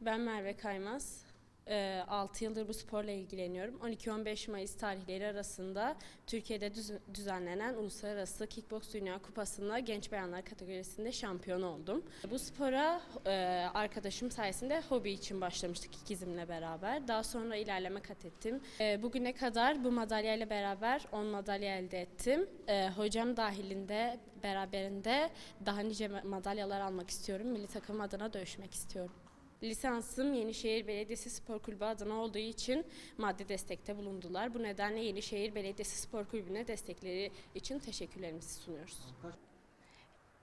Ben Merve Kaymaz. 6 yıldır bu sporla ilgileniyorum. 12-15 Mayıs tarihleri arasında Türkiye'de düz- düzenlenen Uluslararası Kickbox Dünya Kupası'nda genç bayanlar kategorisinde şampiyon oldum. Bu spora e, arkadaşım sayesinde hobi için başlamıştık ikizimle beraber. Daha sonra ilerleme kat ettim. E, Bugüne kadar bu madalyayla beraber 10 madalya elde ettim. E, Hocam dahilinde beraberinde daha nice ma- madalyalar almak istiyorum. Milli takım adına dövüşmek istiyorum. Lisansım Yenişehir Belediyesi Spor Kulübü adına olduğu için maddi destekte bulundular. Bu nedenle Yenişehir Belediyesi Spor Kulübü'ne destekleri için teşekkürlerimizi sunuyoruz.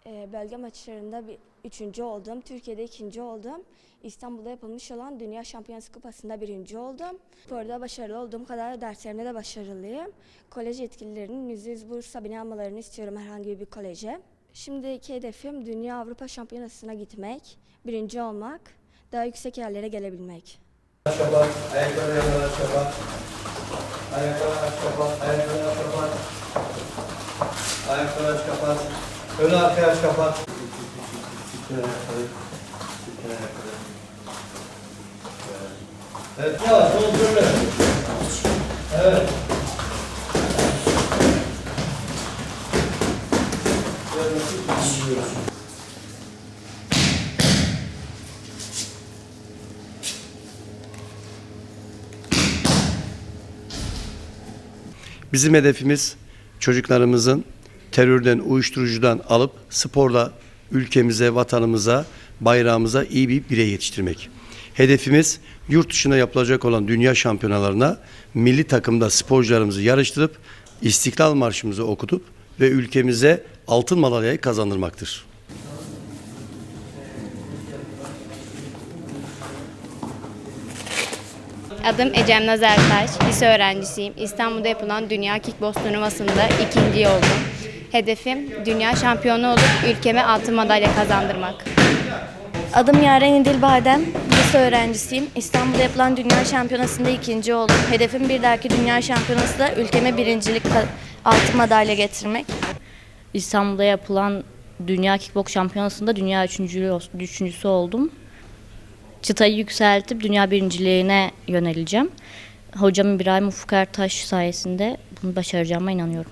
Ee, bölge maçlarında bir üçüncü oldum. Türkiye'de ikinci oldum. İstanbul'da yapılmış olan Dünya Şampiyonası Kupası'nda birinci oldum. Sporda başarılı olduğum kadar derslerimde de başarılıyım. Kolej yetkililerinin %100 bursa bini almalarını istiyorum herhangi bir koleje. Şimdiki hedefim Dünya Avrupa Şampiyonası'na gitmek, birinci olmak, daha yüksek yerlere gelebilmek. Kapat. Ayakları aç kapat, ayakları aç kapat. Ayakları aç kapat. Önü arkaya kapat. Sütün ayakları. Sütün ayakları. Evet, yavaş, kontrollü. Bizim hedefimiz çocuklarımızın terörden, uyuşturucudan alıp sporla ülkemize, vatanımıza, bayrağımıza iyi bir birey yetiştirmek. Hedefimiz yurt dışına yapılacak olan dünya şampiyonalarına milli takımda sporcularımızı yarıştırıp İstiklal Marşımızı okutup ve ülkemize altın madalyayı kazandırmaktır. Adım Ecem Nazertaş, lise öğrencisiyim. İstanbul'da yapılan Dünya Kickbox turnuvasında ikinci oldum. Hedefim dünya şampiyonu olup ülkeme altın madalya kazandırmak. Adım Yaren İdil Badem, lise öğrencisiyim. İstanbul'da yapılan dünya şampiyonasında ikinci oldum. Hedefim bir dahaki dünya şampiyonasında ülkeme birincilik altın madalya getirmek. İstanbul'da yapılan Dünya Kickbox Şampiyonası'nda dünya üçüncülüğü, üçüncüsü oldum. Çıtayı yükseltip dünya birinciliğine yöneleceğim. Hocam İbrahim Ufuk Ertaş sayesinde bunu başaracağıma inanıyorum.